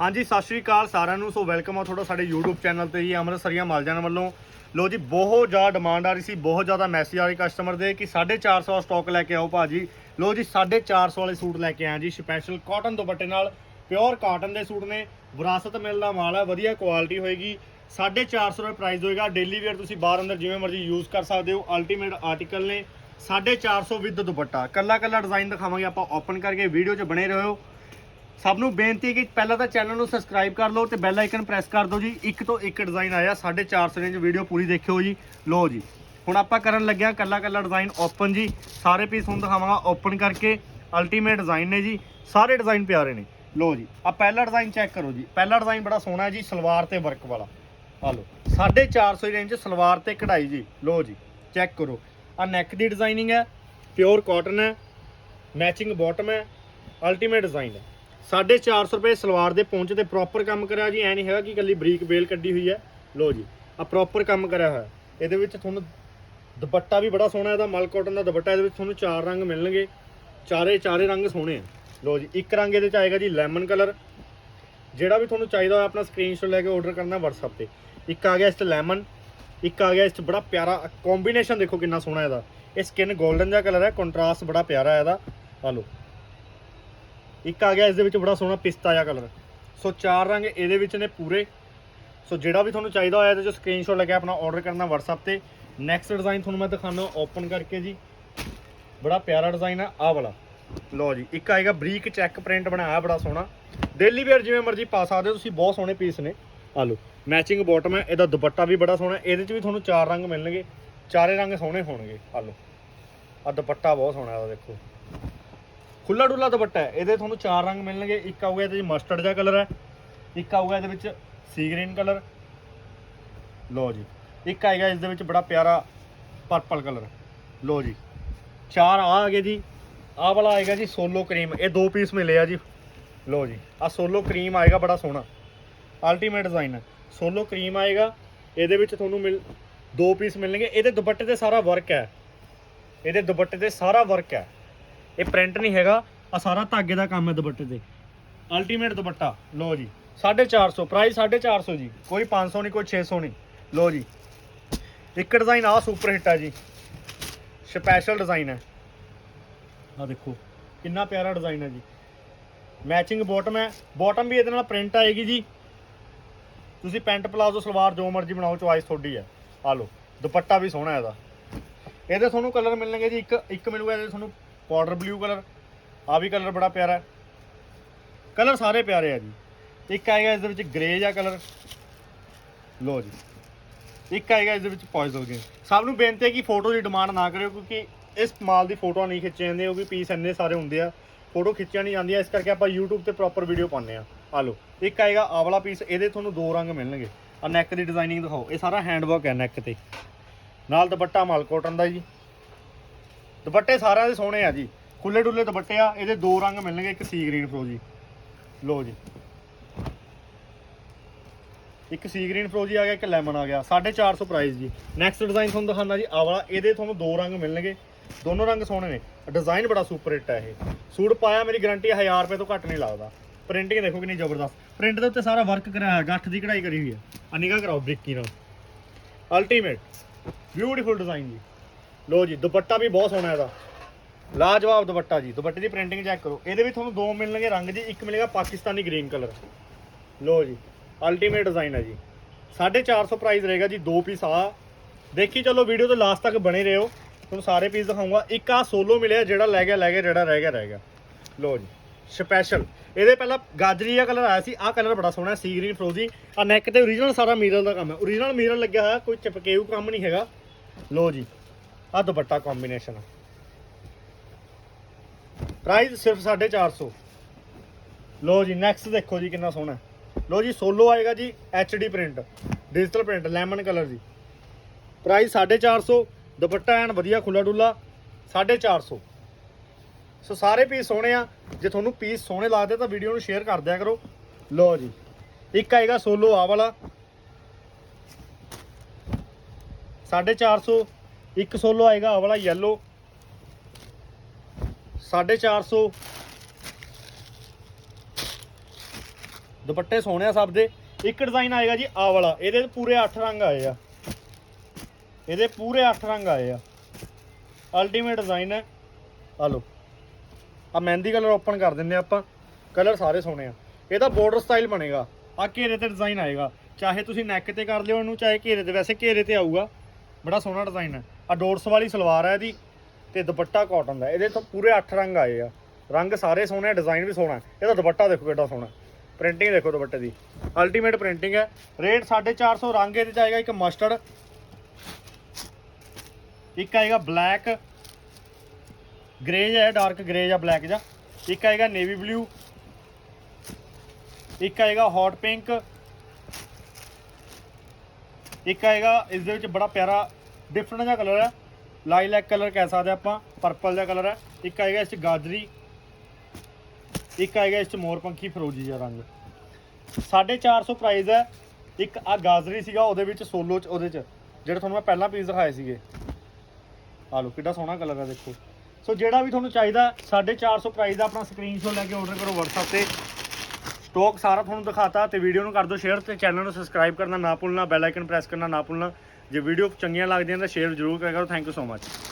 ਹਾਂਜੀ, ਸਤਿ ਸ਼੍ਰੀ ਅਕਾਲ ਸਾਰਿਆਂ ਨੂੰ। ਸੋ ਵੈਲਕਮ ਆ ਤੁਹਾਡਾ ਸਾਡੇ YouTube ਚੈਨਲ ਤੇ ਜੀ, ਅੰਮ੍ਰਿਤਸਰੀਆਂ ਮਾਲਜਾਨ ਵੱਲੋਂ। ਲੋ ਜੀ, ਬਹੁਤ ਜ਼ਿਆਦਾ ਡਿਮਾਂਡ ਆ ਰਹੀ ਸੀ, ਬਹੁਤ ਜ਼ਿਆਦਾ ਮੈਸੇਜ ਆ ਰਹੇ ਕਸਟਮਰ ਦੇ ਕਿ 450 ਦਾ ਸਟਾਕ ਲੈ ਕੇ ਆਓ ਭਾਜੀ। ਲੋ ਜੀ 450 ਵਾਲੇ ਸੂਟ ਲੈ ਕੇ ਆਇਆ ਜੀ ਸਪੈਸ਼ਲ ਕਾਟਨ ਦੁਪੱਟੇ ਨਾਲ। ਪਿਓਰ ਕਾਟਨ ਦੇ ਸੂਟ ਨੇ, ਵਿਰਾਸਤ ਮਿਲਦਾ ਮਾਲ ਹੈ ਵਧੀਆ ਕੁਆਲਿਟੀ ਹੋਏਗੀ। 450 ਰੁਪਏ ਪ੍ਰਾਈਸ ਹੋਏਗਾ ਡੇਲੀ ਵੇਅਰ ਤੁਸੀਂ ਬਾਹਰ ਅੰਦਰ ਜਿਵੇਂ ਮਰਜ਼ੀ ਯੂਜ਼ ਕਰ ਸਕਦੇ ਹੋ ਅਲਟੀਮੇਟ ਆਰਟੀਕਲ ਨੇ। 450 ਵਿਦ ਦੁਪੱਟਾ। ਕੱਲਾ ਕੱਲਾ ਡਿਜ਼ਾਈਨ ਦਿਖਾਵਾਂਗੇ ਆਪਾਂ ਓਪਨ ਕਰਕੇ ਵੀਡੀਓ 'ਚ ਬਣੇ ਰਹੋ। ਸਭ ਨੂੰ ਬੇਨਤੀ ਹੈ ਕਿ ਪਹਿਲਾਂ ਤਾਂ ਚੈਨਲ ਨੂੰ ਸਬਸਕ੍ਰਾਈਬ ਕਰ ਲਓ ਤੇ ਬੈਲ ਆਈਕਨ ਪ੍ਰੈਸ ਕਰ ਦਿਓ ਜੀ। ਇੱਕ ਤੋਂ ਇੱਕ ਡਿਜ਼ਾਈਨ ਆਇਆ 450 ਰੇਂਜ ਵੀਡੀਓ ਪੂਰੀ ਦੇਖਿਓ ਜੀ। ਲੋ ਜੀ। ਹੁਣ ਆਪਾਂ ਕਰਨ ਲੱਗਿਆ ਕੱਲਾ ਕੱਲਾ ਡਿਜ਼ਾਈਨ ਓਪਨ ਜੀ। ਸਾਰੇ ਪੀਸ ਹੁਣ ਦਿਖਾਵਾਂਗਾ ਓਪਨ ਕਰਕੇ। ਅਲਟੀਮੇਟ ਡਿਜ਼ਾਈਨ ਨੇ ਜੀ। ਸਾਰੇ ਡਿਜ਼ਾਈਨ ਪਿਆਰੇ ਨੇ। ਲਓ ਜੀ। ਆ ਪਹਿਲਾ ਡਿਜ਼ਾਈਨ ਚੈੱਕ ਕਰੋ ਜੀ। ਪਹਿਲਾ ਡਿਜ਼ਾਈਨ ਬੜਾ ਸੋਹਣਾ ਹੈ ਜੀ, ਸਲਵਾਰ ਤੇ ਵਰਕ ਵਾਲਾ। ਆ ਲੋ 450 ਦੀ ਰੇਂਜ ਸਲਵਾਰ ਤੇ ਕਢਾਈ ਜੀ। ਲੋ ਜੀ। ਚੈੱਕ ਕਰੋ। ਆ ਨੈਕ ਦੀ ਡਿਜ਼ਾਈਨਿੰਗ ਹੈ। ਪਿਓਰ ਕਾਟਨ ਹੈ। ਮੈਚਿੰਗ ਬਾਟਮ ਹੈ। ਅਲਟੀਮੇਟ ਡਿਜ਼ਾਈਨ ਹੈ। 450 ਰੁਪਏ ਸਲਵਾਰ ਦੇ ਪਹੁੰਚ ਤੇ ਪ੍ਰੋਪਰ ਕੰਮ ਕਰਿਆ ਜੀ। ਐ ਨਹੀਂ ਹੈਗਾ ਕਿ ਕੱਲੀ ਬਰੀਕ ਬੇਲ ਕੱਢੀ ਹੋਈ ਹੈ। ਲੋ ਜੀ ਆ ਪ੍ਰੋਪਰ ਕੰਮ ਕਰਿਆ ਹੋਇਆ। ਇਹਦੇ ਵਿੱਚ ਤੁਹਾਨੂੰ ਦੁਪੱਟਾ ਵੀ ਬੜਾ ਸੋਹਣਾ ਇਹਦਾ, ਮਲ ਕਾਟਨ ਦਾ ਦੁਪੱਟਾ, ਇਹਦੇ ਵਿੱਚ ਤੁਹਾਨੂੰ ਚਾਰ ਰੰਗ ਮਿਲਣਗੇ। ਚਾਰੇ ਚਾਰੇ ਰੰਗ ਸੋਹਣੇ ਆ। ਲੋ ਜੀ, ਇੱਕ ਰੰਗ ਇਹਦੇ ਚ ਆਏਗਾ ਜੀ ਲੈਮਨ ਕਲਰ ਜਿਹੜਾ ਵੀ ਤੁਹਾਨੂੰ ਚਾਹੀਦਾ ਹੋਇਆ ਆਪਣਾ ਸਕਰੀਨਸ਼ਾਟ ਲੈ ਕੇ ਆਰਡਰ ਕਰਨਾ WhatsApp ਤੇ। ਇੱਕ ਆ ਗਿਆ ਇਸ ਚ ਲੈਮਨ ਇੱਕ ਆ ਗਿਆ ਇਸ ਚ ਬੜਾ ਪਿਆਰਾ ਕੰਬੀਨੇਸ਼ਨ ਦੇਖੋ ਕਿੰਨਾ ਸੋਹਣਾ ਇਹਦਾ। ਇਹ ਸਕਿਨ 골ਡਨ ਜਿਹਾ ਕਲਰ ਹੈ ਕੰਟਰਾਸਟ ਬੜਾ ਪਿਆਰਾ ਹੈ ਇਹਦਾ। ਆ ਲੋ ਇੱਕ ਆ ਗਿਆ, ਇਸ ਦੇ ਵਿੱਚ ਬੜਾ ਸੋਹਣਾ ਪਿਸਤਾ ਜਿਹਾ ਕਲਰ ਸੋ ਚਾਰ ਰੰਗ ਇਹਦੇ ਵਿੱਚ ਨੇ ਪੂਰੇ। ਸੋ ਜਿਹੜਾ ਵੀ ਤੁਹਾਨੂੰ ਚਾਹੀਦਾ ਹੋਇਆ ਇਹਦੇ ਚੋਂ ਸਕਰੀਨਸ਼ਾਟ ਲੈ ਕੇ ਆਪਣਾ ਆਰਡਰ ਕਰਨਾ WhatsApp ਤੇ। ਨੈਕਸਟ ਡਿਜ਼ਾਈਨ ਤੁਹਾਨੂੰ ਮੈਂ ਦਿਖਾਣਾ ਓਪਨ ਕਰਕੇ ਜੀ। ਬੜਾ ਪਿਆਰਾ ਡਿਜ਼ਾਈਨ ਹੈ ਆਹ ਵਾਲਾ। ਲਓ ਜੀ, ਇੱਕ ਆਏਗਾ ਬਰੀਕ ਚੈੱਕ ਪ੍ਰਿੰਟ ਬਣਾਇਆ, ਬੜਾ ਸੋਹਣਾ। ਡੇਲੀ ਵੇਅਰ ਜਿਵੇਂ ਮਰਜ਼ੀ ਪਾ ਸਕਦੇ ਹੋ, ਤੁਸੀਂ ਬਹੁਤ ਸੋਹਣੇ ਪੀਸ ਨੇ। ਆ ਲਓ ਮੈਚਿੰਗ ਬਾਟਮ ਹੈ ਇਹਦਾ ਦੁਪੱਟਾ ਵੀ ਬੜਾ ਸੋਹਣਾ। ਇਹਦੇ 'ਚ ਵੀ ਤੁਹਾਨੂੰ ਚਾਰ ਰੰਗ ਮਿਲਣਗੇ। ਚਾਰੇ ਰੰਗ ਸੋਹਣੇ ਹੋਣਗੇ। ਆ ਲਓ ਆ ਦੁਪੱਟਾ ਬਹੁਤ ਸੋਹਣਾ ਇਹਦਾ ਦੇਖੋ। ਖੁੱਲਾ ਡੁੱਲਾ ਦੁਪੱਟਾ ਹੈ। ਇਹਦੇ ਤੁਹਾਨੂੰ ਚਾਰ ਰੰਗ ਮਿਲਣਗੇ। ਇੱਕ ਆਊਗਾ ਇਹਦੇ ਵਿੱਚ ਮਸਟਰਡ ਜਿਹਾ ਕਲਰ ਹੈ। ਇੱਕ ਆਊਗਾ ਇਹਦੇ ਵਿੱਚ ਸੀ ਗ੍ਰੀਨ ਕਲਰ ਲਓ ਜੀ। ਇੱਕ ਆਏਗਾ ਇਸ ਦੇ ਵਿੱਚ ਬੜਾ ਪਿਆਰਾ ਪਰਪਲ ਕਲਰ ਲਓ ਜੀ। ਚਾਰ ਆ ਆ ਗਏ ਜੀ। ਆਹ ਵਾਲਾ ਆਏਗਾ ਜੀ ਸੋਲੋ ਕਰੀਮ ਇਹ ਦੋ ਪੀਸ ਮਿਲੇ ਆ ਜੀ। ਲਓ ਜੀ। ਆ ਸੋਲੋ ਕਰੀਮ ਆਏਗਾ ਬੜਾ ਸੋਹਣਾ। ਅਲਟੀਮੇਟ ਡਿਜ਼ਾਈਨ ਹੈ। ਸੋਲੋ ਕਰੀਮ ਆਏਗਾ। ਇਹਦੇ ਵਿੱਚ ਤੁਹਾਨੂੰ ਮਿਲ ਦੋ ਪੀਸ ਮਿਲਣਗੇ। ਇਹਦੇ ਦੁਪੱਟੇ ਤੇ ਸਾਰਾ ਵਰਕ ਹੈ। ਇਹਦੇ ਦੁਪੱਟੇ ਤੇ ਸਾਰਾ ਵਰਕ ਹੈ। ਇਹ ਪ੍ਰਿੰਟ ਨਹੀਂ ਹੈਗਾ। ਆ ਸਾਰਾ ਧਾਗੇ ਦਾ ਕੰਮ ਹੈ ਦੁਪੱਟੇ ਤੇ। ਅਲਟੀਮੇਟ ਦੁਪੱਟਾ। ਲਓ ਜੀ 450 ਪ੍ਰਾਈਸ 450 ਜੀ। ਕੋਈ 500 ਨਹੀਂ, ਕੋਈ 600 ਨਹੀਂ। ਲਓ ਜੀ, ਇੱਕ ਡਿਜ਼ਾਈਨ ਆ ਸੁਪਰ ਹਿੱਟ ਆ ਜੀ। ਸਪੈਸ਼ਲ ਡਿਜ਼ਾਈਨ ਹੈ। ਆ ਦੇਖੋ, ਕਿੰਨਾ ਪਿਆਰਾ ਡਿਜ਼ਾਈਨ ਹੈ ਜੀ। ਮੈਚਿੰਗ ਬਾਟਮ ਹੈ। ਬਾਟਮ ਵੀ ਇਹਦੇ ਨਾਲ ਪ੍ਰਿੰਟ ਆਏਗੀ ਜੀ। ਤੁਸੀਂ ਪੈਂਟ ਪਲਾਜ਼ੋ ਸਲਵਾਰ ਜੋ ਮਰਜ਼ੀ ਬਣਾਓ ਚੁਆਇਸ ਤੁਹਾਡੀ ਹੈ। ਆ ਲਓ, ਦੁਪੱਟਾ ਵੀ ਸੋਹਣਾ ਇਹਦਾ। ਇਹਦੇ ਤੁਹਾਨੂੰ ਕਲਰ ਮਿਲਣਗੇ ਜੀ। ਇੱਕ ਇੱਕ ਮਿਲੂਗਾ, ਇਹਦੇ ਤੁਹਾਨੂੰ ਪਾਊਡਰ ਬਲੂ ਕਲਰ ਆ ਵੀ ਕਲਰ ਬੜਾ ਪਿਆਰਾ ਕਲਰ ਸਾਰੇ ਪਿਆਰੇ ਆ ਜੀ। ਇੱਕ ਆਏਗਾ ਇਸ ਦੇ ਵਿੱਚ ਗ੍ਰੇ ਜਿਹਾ ਕਲਰ ਲੋ ਜੀ। ਇੱਕ ਆਏਗਾ ਇਸ ਦੇ ਵਿੱਚ ਪੋਇਜ਼ਲ ਗ੍ਰੀਨ ਸਭ ਨੂੰ ਬੇਨਤੀ ਹੈ ਕਿ ਫੋਟੋ ਦੀ ਡਿਮਾਂਡ ਨਾ ਕਰਿਓ, ਕਿਉਂਕਿ ਇਸ ਮਾਲ ਦੀ ਫੋਟੋਆਂ ਨਹੀਂ ਖਿੱਚੇ ਜਾਂਦੀਆਂ ਕਿਉਂਕਿ ਪੀਸ ਇੰਨੇ ਸਾਰੇ ਹੁੰਦੇ ਆ। ਫੋਟੋ ਖਿੱਚੀਆਂ ਨਹੀਂ ਜਾਂਦੀਆਂ, ਇਸ ਕਰਕੇ ਆਪਾਂ YouTube ਤੇ ਪ੍ਰੋਪਰ ਵੀਡੀਓ ਪਾਉਂਦੇ ਆ ਆ ਲਓ, ਇੱਕ ਆਏਗਾ ਆਹ ਵਾਲਾ ਪੀਸ ਇਹਦੇ ਤੁਹਾਨੂੰ ਦੋ ਰੰਗ ਮਿਲਣਗੇ। ਆ ਨੈਕ ਦੀ ਡਿਜ਼ਾਈਨਿੰਗ ਦਿਖਾਓ। ਇਹ ਸਾਰਾ ਹੈਂਡਵਰਕ ਹੈ ਨੈਕ ਤੇ। ਨਾਲ ਦੁਪੱਟਾ ਮਾਲ ਕੋਟਨ ਦਾ ਜੀ। ਦੁਪੱਟੇ ਸਾਰਿਆਂ ਦੇ ਸੋਹਣੇ ਆ ਜੀ। ਖੁੱਲੇ ਡੁੱਲੇ ਦੁਪੱਟੇ ਆ, ਇਹਦੇ ਦੋ ਰੰਗ ਮਿਲਣਗੇ, ਇੱਕ ਸੀ ਗ੍ਰੀਨ ਫਰੋਜੀ ਲੋ ਜੀ। ਇੱਕ ਸੀ ਗ੍ਰੀਨ ਫਰੋਜੀ ਆ ਗਿਆ, ਇੱਕ ਲੈਮਨ ਆ ਗਿਆ। 450 ਪ੍ਰਾਈਸ ਜੀ। ਨੈਕਸਟ ਡਿਜ਼ਾਈਨ ਤੁਹਾਨੂੰ ਦਿਖਾਉਣਾ ਜੀ ਆ ਵਾਲਾ। ਇਹਦੇ ਤੁਹਾਨੂੰ ਦੋ ਰੰਗ ਮਿਲਣਗੇ। ਦੋਨੋਂ ਰੰਗ ਸੋਹਣੇ ਨੇ। ਡਿਜ਼ਾਈਨ ਬੜਾ ਸੁਪਰ ਹਿੱਟ ਹੈ ਇਹ। ਸੂਟ ਪਾਇਆ, ਮੇਰੀ ਗਾਰੰਟੀ 1000 ਰੁਪਏ ਤੋਂ ਘੱਟ ਨਹੀਂ ਲੱਗਦਾ। ਪ੍ਰਿੰਟਿੰਗ ਦੇਖੋ ਕਿੰਨੀ ਜ਼ਬਰਦਸਤ। ਪ੍ਰਿੰਟ ਦੇ ਉੱਤੇ ਸਾਰਾ ਵਰਕ ਕਰਾਇਆ ਹੋਇਆ, ਗੱਠ ਦੀ ਕਢਾਈ ਕਰੀ ਹੋਈ ਹੈ ਆ ਕਰਾਓ, ਬ੍ਰਿਕੀ ਨਾਲ। ਅਲਟੀਮੇਟ ਬਿਊਟੀਫੁਲ ਡਿਜ਼ਾਈਨ ਜੀ। ਲੋ ਜੀ, ਦੁਪੱਟਾ ਵੀ ਬਹੁਤ ਸੋਹਣਾ ਇਹਦਾ। ਲਾਜਵਾਬ ਦੁਪੱਟਾ ਜੀ, ਦੁਪੱਟੇ ਦੀ ਪ੍ਰਿੰਟਿੰਗ ਚੈੱਕ ਕਰੋ। ਇਹਦੇ ਵਿੱਚ ਤੁਹਾਨੂੰ ਦੋ ਮਿਲਣਗੇ ਰੰਗ ਜੀ, ਇੱਕ ਮਿਲੇਗਾ ਪਾਕਿਸਤਾਨੀ ਗ੍ਰੀਨ ਕਲਰ ਲੋ ਜੀ ਅਲਟੀਮੇਟ ਡਿਜ਼ਾਈਨ ਹੈ ਜੀ। 450 ਪ੍ਰਾਈਸ ਰਹੇਗਾ ਜੀ, ਦੋ ਪੀਸ ਆ। ਦੇਖੀ ਚਲੋ ਵੀਡੀਓ ਤੋਂ ਲਾਸਟ ਤੱਕ ਬਣੇ ਰਹੋ। ਤੁਹਾਨੂੰ ਸਾਰੇ ਪੀਸ ਦਿਖਾਉਂਗਾ। ਇੱਕ ਆ ਸੋਲੋ ਮਿਲਿਆ, ਜਿਹੜਾ ਲੈ ਗਿਆ ਲੈ ਗਿਆ, ਜਿਹੜਾ ਰਹਿ ਗਿਆ ਰਹਿ ਗਿਆ। ਲੋ ਜੀ ਸਪੈਸ਼ਲ ਇਹਦੇ ਪਹਿਲਾਂ ਗਾਜਰੀ ਦਾ ਕਲਰ ਆਇਆ ਸੀ ਆ ਕਲਰ ਬੜਾ ਸੋਹਣਾ ਸੀ ਗ੍ਰੀਨ ਫਰੋਜ਼ੀ ਆ ਨੈਕ ਤੇ ਓਰੀਜਨਲ ਸਾਰਾ ਮੀਰਲ ਦਾ ਕੰਮ ਹੈ। ਓਰੀਜਨਲ ਮੀਰਲ ਲੱਗਿਆ ਹੋਇਆ, ਕੋਈ ਚਪਕੇਊ ਕੰਮ ਨਹੀਂ ਹੈਗਾ। ਲੋ ਜੀ ਆ ਦੁਪੱਟਾ ਕੰਬੀਨੇਸ਼ਨ ਆ। ਪ੍ਰਾਈਸ ਸਿਰਫ 450 ਲੋ ਜੀ ਨੈਕਸਟ ਦੇਖੋ ਜੀ ਕਿੰਨਾ ਸੋਹਣਾ ਹੈ। ਲੋ ਜੀ ਸੋਲੋ ਆਏਗਾ ਜੀ HD print digital print lemon colour ਜੀ ਪ੍ਰਾਈਸ 450 ਦੁਪੱਟਾ ਐਨ ਵਧੀਆ ਖੁੱਲਾ ਡੁੱਲਾ 450 ਸੋ। ਸਾਰੇ ਪੀਸ ਸੋਹਣੇ ਆ। ਜੇ ਤੁਹਾਨੂੰ ਪੀਸ ਸੋਹਣੇ ਲੱਗਦੇ ਤਾਂ ਵੀਡੀਓ ਨੂੰ ਸ਼ੇਅਰ ਕਰ ਦਿਆ ਕਰੋ। ਲੋ ਜੀ, ਇੱਕ ਆਏਗਾ ਸੋਲੋ ਆ ਵਾਲਾ। 450 ਇੱਕ ਸੋਲੋ ਆਏਗਾ ਆ ਵਾਲਾ yellow 450 ਦੁਪੱਟੇ ਸੋਹਣੇ ਆ ਸਭ ਦੇ। ਇੱਕ ਡਿਜ਼ਾਈਨ ਆਏਗਾ ਜੀ, ਆਹ ਵਾਲਾ। ਇਹਦੇ ਪੂਰੇ 8 ਰੰਗ ਆਏ ਆ। ਇਹਦੇ ਪੂਰੇ 8 ਰੰਗ ਆਏ ਆ। ਅਲਟੀਮੇਟ ਡਿਜ਼ਾਈਨ ਹੈ। ਆ ਲਓ। ਆ ਮਹਿੰਦੀ ਕਲਰ ਓਪਨ ਕਰ ਦਿੰਨੇ ਆਪਾਂ। ਕਲਰ ਸਾਰੇ ਸੋਹਣੇ ਆ। ਇਹਦਾ ਬਾਰਡਰ ਸਟਾਈਲ ਬਣੇਗਾ। ਆ ਘੇਰੇ ਤੇ ਡਿਜ਼ਾਈਨ ਆਏਗਾ। ਚਾਹੇ ਤੁਸੀਂ ਨੈਕ ਤੇ ਕਰ ਲਿਓ ਇਹਨੂੰ, ਚਾਹੇ ਘੇਰੇ ਤੇ। ਵੈਸੇ ਘੇਰੇ ਤੇ ਆਊਗਾ। ਬੜਾ ਸੋਹਣਾ ਡਿਜ਼ਾਈਨ ਹੈ। ਆ ਡੋਟਸ ਵਾਲੀ ਸਲਵਾਰ ਹੈ ਇਹਦੀ ਤੇ ਦੁਪੱਟਾ ਕਾਟਨ ਦਾ। ਇਹਦੇ ਤੋਂ ਪੂਰੇ 8 ਰੰਗ ਆਏ ਆ। ਰੰਗ ਸਾਰੇ ਸੋਹਣੇ ਆ ਡਿਜ਼ਾਈਨ ਵੀ ਸੋਹਣਾ ਇਹਦਾ ਦੁਪੱਟਾ ਦੇਖੋ ਕਿੱਡਾ ਸੋਹਣਾ ਪ੍ਰਿੰਟਿੰਗ ਦੇਖੋ ਦੁਪੱਟੇ ਦੀ। ਅਲਟੀਮੇਟ ਪ੍ਰਿੰਟਿੰਗ ਹੈ। ਰੇਟ 450 ਰੰਗ ਇਹਦੇ ਚ ਆਏਗਾ, ਇੱਕ ਮਸਟਰਡ ਇੱਕ ਆਏਗਾ ਬਲੈਕ ਗ੍ਰੇ ਹੈ ਡਾਰਕ ਗ੍ਰੇ ਜਾਂ ਬਲੈਕ ਜਾਂ ਇੱਕ ਆਏਗਾ ਨੇਵੀ ਬਲੂ ਇੱਕ ਆਏਗਾ ਹੌਟ ਪਿੰਕ ਇੱਕ ਆਏਗਾ ਇਸ ਦੇ ਵਿੱਚ ਬੜਾ ਪਿਆਰਾ ਡਿਫਰੈਂਟ ਜਿਹਾ ਕਲਰ ਹੈ। ਲਾਈਲੈਕ ਕਲਰ ਕਹਿ ਸਕਦੇ ਆਪਾਂ। ਪਰਪਲ ਦਾ ਕਲਰ ਹੈ। ਇੱਕ ਆਏਗਾ ਇਸ ਚ ਗਾਜਰੀ। ਇੱਕ ਆਏਗਾ ਇਸ ਚ ਮੋਰਪੰਖੀ ਫਰੋਜੀ ਜਿਹਾ ਰੰਗ। 450 ਪ੍ਰਾਈਸ ਹੈ। ਇੱਕ ਆ ਗਾਜਰੀ ਸੀਗਾ, ਉਹਦੇ ਵਿੱਚ ਸੋਲੋ ਚ, ਉਹਦੇ ਚ। ਜਿਹੜੇ ਤੁਹਾਨੂੰ ਮੈਂ ਪਹਿਲਾਂ ਪੀਸ ਦਿਖਾਏ ਸੀਗੇ। ਆ ਲਓ, ਕਿੱਡਾ ਸੋਹਣਾ ਕਲਰ ਹੈ, ਦੇਖੋ। ਸੋ ਜਿਹੜਾ ਵੀ ਤੁਹਾਨੂੰ ਚਾਹੀਦਾ 450 ਪ੍ਰਾਈਸ ਦਾ ਆਪਣਾ ਸਕਰੀਨਸ਼ਾਟ ਲੈ ਕੇ ਆਰਡਰ ਕਰੋ WhatsApp ਤੇ। ਸਟਾਕ ਸਾਰਾ ਤੁਹਾਨੂੰ ਦਿਖਾਤਾ ਤੇ ਵੀਡੀਓ ਨੂੰ ਕਰ ਦਿਓ ਸ਼ੇਅਰ ਤੇ। ਚੈਨਲ ਨੂੰ ਸਬਸਕ੍ਰਾਈਬ ਕਰਨਾ ਨਾ ਭੁੱਲਣਾ ਬੈਲ ਆਈਕਨ ਪ੍ਰੈਸ ਕਰਨਾ ਨਾ ਭੁੱਲਣਾ। ਜੇ ਵੀਡੀਓ ਚੰਗੀਆਂ ਲੱਗਦੀਆਂ ਤਾਂ ਸ਼ੇਅਰ ਜ਼ਰੂਰ ਕਰਿਆ ਕਰੋ। Thank you so much